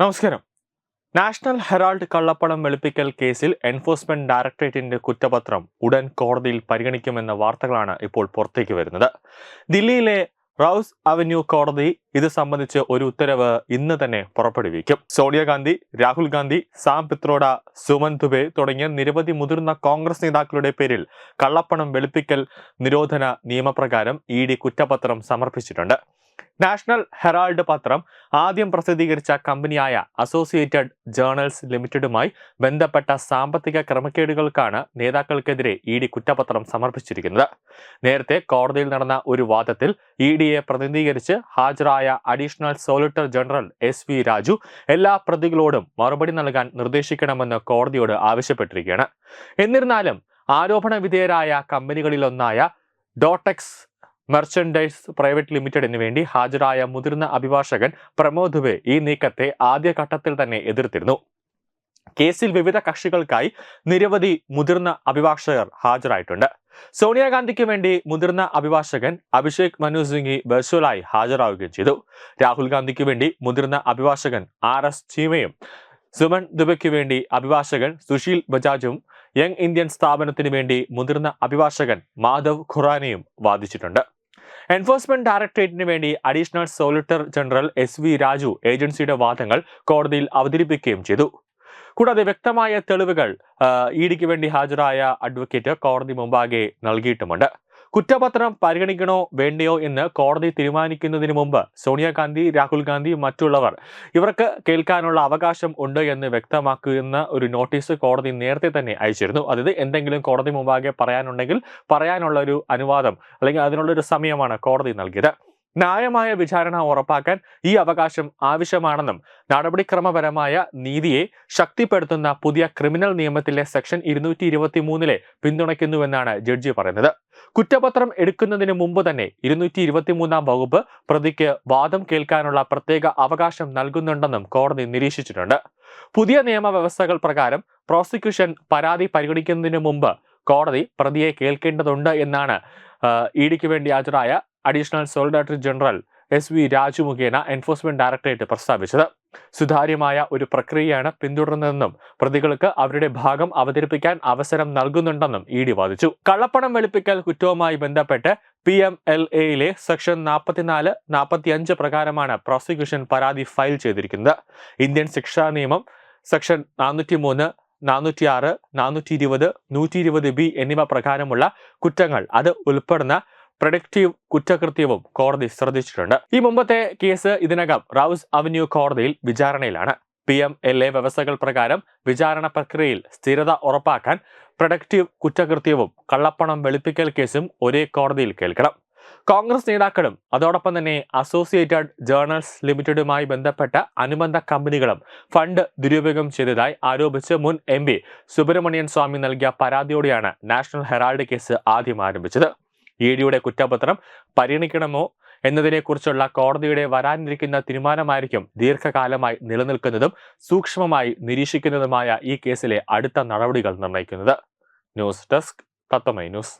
നമസ്കാരം. National Herald കള്ളപ്പണം വെളുപ്പിക്കൽ കേസിൽ എൻഫോഴ്സ്മെന്റ് ഡയറക്ടറേറ്റിന്റെ കുറ്റപത്രം ഉടൻ കോടതിയിൽ പരിഗണിക്കുമെന്ന വാർത്തകളാണ് ഇപ്പോൾ പുറത്തേക്ക് വരുന്നത്. ദില്ലിയിലെ റൌസ് അവന്യൂ കോടതി ഇത് സംബന്ധിച്ച് ഒരു ഉത്തരവ് ഇന്ന് തന്നെ പുറപ്പെടുവിക്കും. സോണിയാഗാന്ധി രാഹുൽ ഗാന്ധി സാം പിത്രോഡ സുമൻ ദുബെ തുടങ്ങിയ നിരവധി മുതിർന്ന കോൺഗ്രസ് നേതാക്കളുടെ പേരിൽ കള്ളപ്പണം വെളുപ്പിക്കൽ നിരോധന നിയമപ്രകാരം ഇ ഡി കുറ്റപത്രം സമർപ്പിച്ചിട്ടുണ്ട്. നാഷണൽ ഹെറാൾഡ് പത്രം ആദ്യം പ്രസിദ്ധീകരിച്ച കമ്പനിയായ അസോസിയേറ്റഡ് ജേർണൽസ് ലിമിറ്റഡുമായി ബന്ധപ്പെട്ട സാമ്പത്തിക ക്രമക്കേടുകൾക്കാണ് നേതാക്കൾക്കെതിരെ ഇ ഡി കുറ്റപത്രം സമർപ്പിച്ചിരിക്കുന്നത്. നേരത്തെ കോടതിയിൽ നടന്ന ഒരു വാദത്തിൽ ഇ ഡിയെ പ്രതിനിധീകരിച്ച് ഹാജരായ additional solicitor general S V Raju എല്ലാ പ്രതികളോടും മറുപടി നൽകാൻ നിർദ്ദേശിക്കണമെന്ന് കോടതിയോട് ആവശ്യപ്പെട്ടിരിക്കുകയാണ്. എന്നിരുന്നാലും ആരോപണ വിധേയരായ കമ്പനികളിലൊന്നായ ഡോടെക്സ് മെർച്ചൻഡൈസ് പ്രൈവറ്റ് ലിമിറ്റഡിന് വേണ്ടി ഹാജരായ മുതിർന്ന അഭിഭാഷകൻ പ്രമോദ് ദുബെ ഈ നീക്കത്തെ ആദ്യഘട്ടത്തിൽ തന്നെ എതിർത്തിരുന്നു. കേസിൽ വിവിധ കക്ഷികൾക്കായി നിരവധി മുതിർന്ന അഭിഭാഷകർ ഹാജരായിട്ടുണ്ട്. സോണിയാഗാന്ധിക്ക് വേണ്ടി മുതിർന്ന അഭിഭാഷകൻ അഭിഷേക് മനു സിംഗി വെർച്വലായി ഹാജരാവുകയും ചെയ്തു. രാഹുൽ ഗാന്ധിക്ക് വേണ്ടി മുതിർന്ന അഭിഭാഷകൻ ആർ എസ് ചീമയും സുമൻ ദുബയ്ക്ക് വേണ്ടി അഭിഭാഷകൻ സുശീൽ ബജാജും യങ് ഇന്ത്യൻ സ്ഥാപനത്തിന് വേണ്ടി മുതിർന്ന അഭിഭാഷകൻ മാധവ് ഖുറാനയും വാദിച്ചിട്ടുണ്ട്. എൻഫോഴ്സ്മെന്റ് ഡയറക്ടറേറ്റിന് വേണ്ടി additional solicitor general S V Raju ഏജൻസിയുടെ വാദങ്ങൾ കോടതിയിൽ അവതരിപ്പിക്കുകയും ചെയ്തു. കൂടാതെ വ്യക്തമായ തെളിവുകൾ ഇ ഡിക്ക് വേണ്ടി ഹാജരായ അഡ്വക്കേറ്റ് കോടതി മുമ്പാകെ നൽകിയിട്ടുമുണ്ട്. കുറ്റപത്രം പരിഗണിക്കണോ വേണ്ടയോ എന്ന് കോടതി തീരുമാനിക്കുന്നതിന് മുമ്പ് സോണിയാഗാന്ധി രാഹുൽ ഗാന്ധി മറ്റുള്ളവർ ഇവർക്ക് കേൾക്കാനുള്ള അവകാശം ഉണ്ട് എന്ന് വ്യക്തമാക്കുന്ന ഒരു നോട്ടീസ് കോടതി നേരത്തെ തന്നെ അയച്ചിരുന്നു. അതായത് എന്തെങ്കിലും കോടതി മുമ്പാകെ പറയാനുണ്ടെങ്കിൽ പറയാനുള്ള ഒരു അനുവാദം അല്ലെങ്കിൽ അതിനുള്ള ഒരു സമയമാണ് കോടതി നൽകിയത്. ന്യായമായ വിചാരണ ഉറപ്പാക്കാൻ ഈ അവകാശം ആവശ്യമാണെന്നും നടപടിക്രമപരമായ നീതിയെ ശക്തിപ്പെടുത്തുന്ന പുതിയ ക്രിമിനൽ നിയമത്തിലെ സെക്ഷൻ ഇരുന്നൂറ്റി ഇരുപത്തി മൂന്നിലെ പിന്തുണയ്ക്കുന്നുവെന്നാണ് ജഡ്ജി പറയുന്നത്. കുറ്റപത്രം എടുക്കുന്നതിന് മുമ്പ് തന്നെ ഇരുന്നൂറ്റി ഇരുപത്തിമൂന്നാം വകുപ്പ് പ്രതിക്ക് വാദം കേൾക്കാനുള്ള പ്രത്യേക അവകാശം നൽകുന്നുണ്ടെന്നും കോടതി നിരീക്ഷിച്ചിട്ടുണ്ട്. പുതിയ നിയമവ്യവസ്ഥകൾ പ്രകാരം പ്രോസിക്യൂഷൻ പരാതി പരിഗണിക്കുന്നതിന് മുമ്പ് കോടതി പ്രതിയെ കേൾക്കേണ്ടതുണ്ട് എന്നാണ് ഇ ഡിക്ക് വേണ്ടി ഹാജരായ additional solicitor general S V Raju മുഖേന എൻഫോഴ്സ്മെന്റ് ഡയറക്ടറേറ്റ് പ്രസ്താവിച്ചത്. സുതാര്യമായ ഒരു പ്രക്രിയയാണ് പിന്തുടരുന്നതെന്നും പ്രതികൾക്ക് അവരുടെ ഭാഗം അവതരിപ്പിക്കാൻ അവസരം നൽകുന്നുണ്ടെന്നും ഇ ഡി വാദിച്ചു. കള്ളപ്പണം വെളുപ്പിക്കൽ കുറ്റവുമായി ബന്ധപ്പെട്ട് പി എം എൽ എയിലെ സെക്ഷൻ നാൽപ്പത്തിനാല് നാൽപ്പത്തിയഞ്ച് പ്രകാരമാണ് പ്രോസിക്യൂഷൻ പരാതി ഫയൽ ചെയ്തിരിക്കുന്നത്. ഇന്ത്യൻ ശിക്ഷാ നിയമം സെക്ഷൻ നാനൂറ്റി മൂന്ന് നാനൂറ്റി ആറ് നാനൂറ്റി ഇരുപത് നൂറ്റി ഇരുപത് ബി എന്നിവ പ്രകാരമുള്ള കുറ്റങ്ങൾ അത് ഉൾപ്പെടുന്ന പ്രൊഡക്റ്റീവ് കുറ്റകൃത്യവും കോടതി ശ്രദ്ധിച്ചിട്ടുണ്ട്. ഈ മുമ്പത്തെ കേസ് ഇതിനകം റൌസ് അവന്യൂ കോടതിയിൽ വിചാരണയിലാണ്. പി എം എൽ എ വ്യവസ്ഥകൾ പ്രകാരം വിചാരണ പ്രക്രിയയിൽ സ്ഥിരത ഉറപ്പാക്കാൻ പ്രൊഡക്റ്റീവ് കുറ്റകൃത്യവും കള്ളപ്പണം വെളുപ്പിക്കൽ കേസും ഒരേ കോടതിയിൽ കേൾക്കണം. കോൺഗ്രസ് നേതാക്കളും അതോടൊപ്പം തന്നെ അസോസിയേറ്റഡ് ജേണൽസ് ലിമിറ്റഡുമായി ബന്ധപ്പെട്ട അനുബന്ധ കമ്പനികളും ഫണ്ട് ദുരുപയോഗം ചെയ്തതായി ആരോപിച്ച് മുൻ എം സുബ്രഹ്മണ്യൻ സ്വാമി നൽകിയ പരാതിയോടെയാണ് നാഷണൽ ഹെറാൾഡ് കേസ് ആദ്യം ആരംഭിച്ചത്. ഇ ഡിയുടെ കുറ്റപത്രം പരിഗണിക്കണമോ എന്നതിനെക്കുറിച്ചുള്ള കോടതിയുടെ വരാനിരിക്കുന്ന തീരുമാനമായിരിക്കും ദീർഘകാലമായി നിലനിൽക്കുന്നതും സൂക്ഷ്മമായി നിരീക്ഷിക്കുന്നതുമായ ഈ കേസിലെ അടുത്ത നടപടികൾ നിർണയിക്കുന്നത് ന്യൂസ് ഡെസ്ക് തത്തമൈ ന്യൂസ്.